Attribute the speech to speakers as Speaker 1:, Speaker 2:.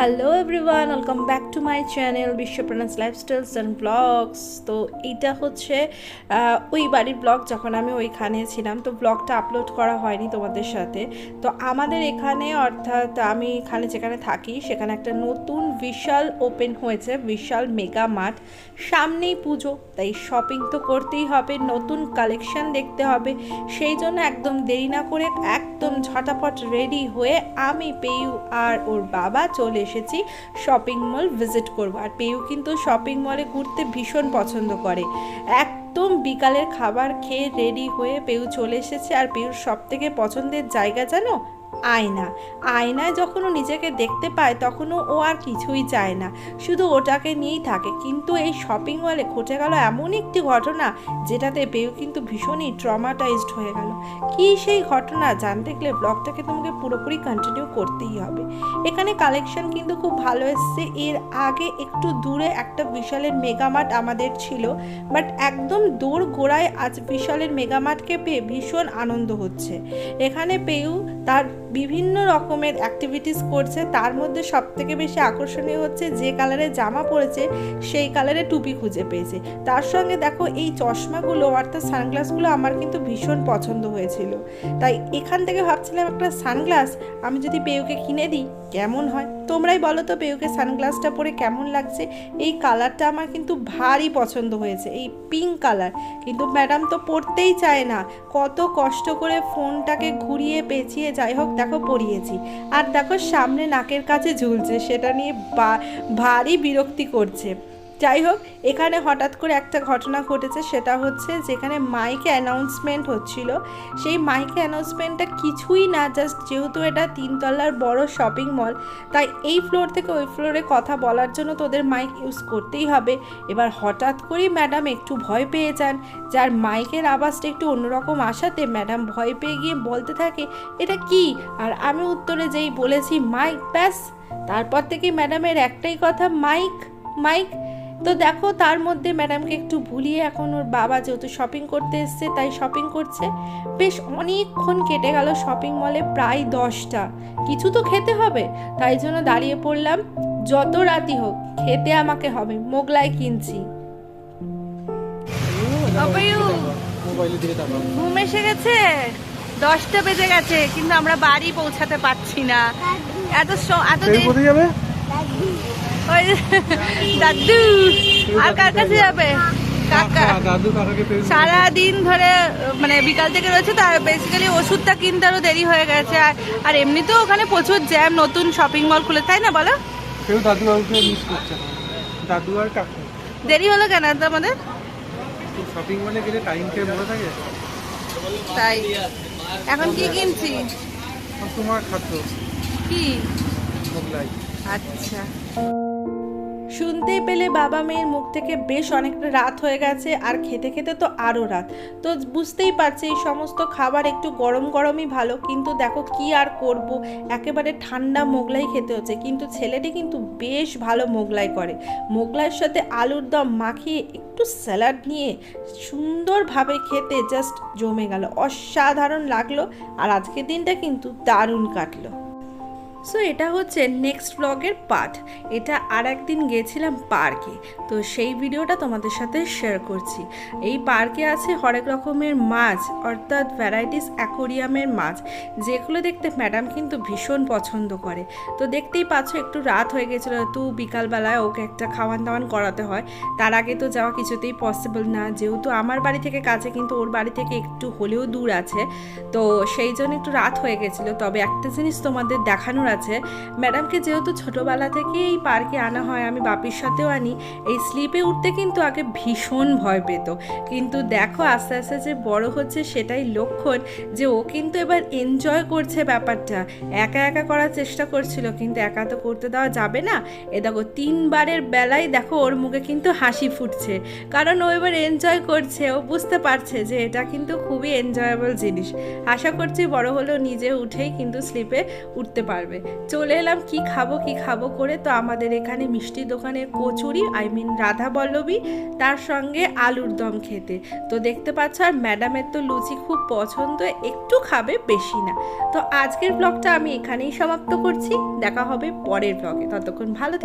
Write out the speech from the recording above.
Speaker 1: Hello everyone welcome back to my channel বিশ্বপ্রাণাস lifestyles and blogs তো এইটা হচ্ছে ওই বাড়ির ব্লগ যখন আমি ওইখানে ছিলাম, তো ব্লগটা আপলোড করা হয়নি তোমাদের সাথে। তো আমাদের এখানে অর্থাৎ আমি এখানে যেখানে থাকি, সেখানে একটা নতুন বিশাল ওপেন হয়েছে, বিশাল মেগা মাঠ। সামনেই পুজো, তাই শপিং তো করতেই হবে, নতুন কালেকশন দেখতে হবে। সেই জন্য একদম দেরি না করে একদম ঝটাপট রেডি হয়ে আমি পেয়ু আর ওর বাবা চলে এসেছি শপিং মল ভিজিট করব। আর পেয়ু কিন্তু শপিং মলে ঘুরতে ভীষণ পছন্দ করে। এক একদম বিকালের খাবার খেয়ে রেডি হয়ে পেউ চলে এসেছে। আর পেউর সব থেকে পছন্দের জায়গা জানো? আয়না। আয়নায় যখন ও নিজেকে দেখতে পায় তখনও ও আর কিছুই চায় না। শুধু ওটাকে নিয়েই থাকে। কিন্তু এই শপিং মলে ঘটে গেল এমন একটি ঘটনা, যেটাতে পেউ কিন্তু ভীষণই ট্রমাটাইজড হয়ে গেল। কি সেই ঘটনা জানতে গেলে ব্লগটাকে তোমাকে পুরোপুরি কন্টিনিউ করতেই হবে। এখানে কালেকশন কিন্তু খুব ভালো এসছে। এর আগে একটু দূরে একটা বিশালের মেগামার্ট আমাদের ছিল বাট একদম দৌড় গোড়ায় আজ বিশালের মেগামার্টকে পেয়ে ভীষণ আনন্দ হচ্ছে। এখানে পেউ তার বিভিন্ন রকমের অ্যাক্টিভিটিস করছে। তার মধ্যে সব থেকে বেশি আকর্ষণীয় হচ্ছে যে কালারের জামা পরেছে, সেই কালারে টুপি খুঁজে পেয়েছে। তার সঙ্গে দেখো এই চশমাগুলো অর্থাৎ সানগ্লাসগুলো আমার কিন্তু ভীষণ পছন্দ হয়েছিল। তাই এখান থেকে ভাবছিলাম একটা সানগ্লাস আমি যদি পেউকে কিনে দিই, কেমন হয়? তোমরাই বলো তো পেউকে সানগ্লাসটা পরে কেমন লাগছে? এই কালারটা আমার কিন্তু ভারী পছন্দ হয়েছে, এই পিঙ্ক কালার। কিন্তু ম্যাডাম তো পড়তেই চায় না। কত কষ্ট করে ফোনটাকে ঘুরিয়ে পেঁচিয়ে যাই হোক, দেখো পরিয়েছি। আর দেখো সামনে নাকের কাছে ঝুলছে, সেটা নিয়ে ভারী বিরক্তি করছে। যাই হোক, এখানে হঠাৎ করে একটা ঘটনা ঘটেছে, সেটা হচ্ছে যেখানে মাইকে অ্যানাউন্সমেন্ট হচ্ছিল। সেই মাইকে অ্যানাউন্সমেন্টটা কিছুই না জাস্ট যেহেতু এটা তিনতলার বড় শপিং মল তাই এই ফ্লোর থেকে ওই ফ্লোরে কথা বলার জন্য তোদের মাইক ইউজ করতেই হবে। এবার হঠাৎ করেই ম্যাডাম একটু ভয় পেয়ে যান, যার মাইকের আওয়াজটা একটু অন্যরকম আসাতে ম্যাডাম ভয় পেয়ে গিয়ে বলতে থাকে, এটা কি? আর আমি উত্তরে যেই বলেছি মাইক ব্যাস! তারপর থেকে ম্যাডামের একটাই কথা মাইক মাইক তো দেখো তার মধ্যে ম্যাডামকে একটু ভুলিয়ে এখন ওর বাবা যেহেতু শপিং করতে এসছে তাই শপিং করছে। বেশ অনেকক্ষণ কেটে গেল শপিং মলে প্রায় দশটা। কিছু তো খেতে হবে তাই জন্য দাঁড়িয়ে পড়লাম। যত রাতি হোক খেতে আমাকে হবে মোগলাই কিনছি। ঘুম এসে গেছে? দশটা বেজে গেছে কিন্তু আমরা বাড়ি পৌঁছাতে পারছি না। এত এত দেরি- ওই দাদু আর কার কাছে যাবে? কাকা। সারা দিন ধরে মানে বিকাল থেকে রয়েছে তার বেসিক্যালি ওষুধটা কিনতে আরও দেরি হয়ে গেছে। আর আর এমনিতেও ওখানে প্রচুর জ্যাম নতুন শপিং মল খুলে তাই না বলো?
Speaker 2: কেউ দাদু মিস করছে না। দাদু আর কাকু।
Speaker 1: দেরি হলো কেন তো আমাদের?
Speaker 2: শপিং মলে গেলে টাইম খেয়ে মনে থাকে।
Speaker 1: তাই। এখন কি কিনছি?
Speaker 2: আর তোমার খাদ্য?
Speaker 1: কি?
Speaker 2: মোগলাই।
Speaker 1: আচ্ছা। শুনতেই পেলে বাবা মেয়ের মুখ থেকে বেশ অনেকটা রাত হয়ে গেছে আর খেতে খেতে তো আরও রাত। তো বুঝতেই পারছি এই সমস্ত খাবার একটু গরম গরমই ভালো, কিন্তু দেখো কি আর করব? একেবারে ঠান্ডা মোগলাই খেতে হচ্ছে, কিন্তু ছেলেটি কিন্তু বেশ ভালো মোগলাই করে। মোগলাইয়ের সাথে আলুর দম মাখিয়ে একটু স্যালাড নিয়ে সুন্দরভাবে খেতে জাস্ট জমে গেল। অসাধারণ লাগল আর আজকের দিনটা কিন্তু দারুণ কাটলো। সো এটা হচ্ছে নেক্সট ব্লগের পার্ট এটা আর একদিন গেছিলাম পার্কে। তো সেই ভিডিওটা তোমাদের সাথে শেয়ার করছি। এই পার্কে আছে হরেক রকমের মাছ, অর্থাৎ ভ্যারাইটিস অ্যাকোরিয়ামের মাছ। যেগুলো দেখতে ম্যাডাম কিন্তু ভীষণ পছন্দ করে। তো দেখতেই পাচ্ছ, একটু রাত হয়ে গেছিল, তো বিকালবেলায় ওকে একটা খাওয়ান দাওয়ান করাতে হয়। তার আগে তো যাওয়া কিছুতেই পসিবল না। যেহেতু আমার বাড়ি থেকে কাছে, কিন্তু ওর বাড়ি থেকে একটু হলেও দূর আছে। তো সেই জন্য একটু রাত হয়ে গেছিল। তবে একটা জিনিস তোমাদের দেখানোর আছে। ম্যাডামকে যেহেতু ছোটোবেলা থেকে এই পার্কে আনা হয়, আমি বাপির সাথেও আনি। এই স্লিপে উঠতে কিন্তু আগে ভীষণ ভয় পেত। কিন্তু দেখো আস্তে আস্তে যে বড় হচ্ছে সেটাই লক্ষণ যে ও কিন্তু এবার এনজয় করছে ব্যাপারটা। একা একা করার চেষ্টা করছিল, কিন্তু একা তো করতে দেওয়া যাবে না। এ দেখো, তিনবারের বেলায় দেখো ওর মুখে কিন্তু হাসি ফুটছে। কারণ ও এবার এনজয় করছে, ও বুঝতে পারছে যে এটা কিন্তু খুবই এনজয়েবল জিনিস। আশা করছি বড় হলেও নিজে উঠেই কিন্তু স্লিপে উঠতে পারবে। চলে এলাম, কি খাব কি খাব করে তো আমাদের এখানে মিষ্টি দোকানে kachori I mean Radhaballabhi, তার সঙ্গে আলুর দম খেতে। তো দেখতে পাচ্ছ আর ম্যাডামের তো লুচি খুব পছন্দ, একটু খাবে, বেশি না। তো আজকের ব্লগটা আমি এখানেই সমাপ্ত করছি, দেখা হবে পরের ব্লগে ততক্ষণ ভালো।